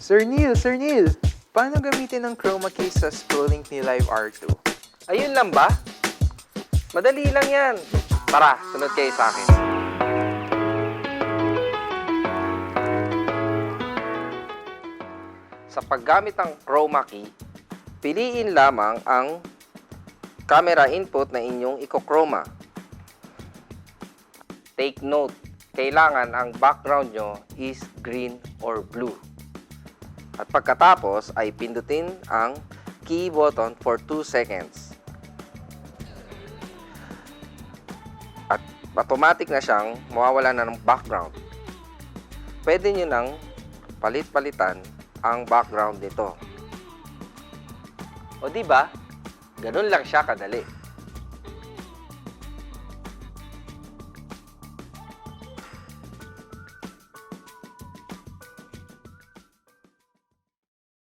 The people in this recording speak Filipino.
Sir Neil, Sir Neil, paano gamitin ang chroma key sa scrolling ni Live R2? Ayun lang ba? Madali lang yan. Tara, sunod kayo sa akin. Sa paggamit ng chroma key, piliin lamang ang camera input na inyong iko-chroma. Take note, kailangan ang background nyo is green or blue. At pagkatapos ay pindutin ang key button for 2 seconds. At automatic na siyang mawawala na ng background. Pwede nyo nang palit-palitan ang background nito. O di ba? Ganun lang siya kadali.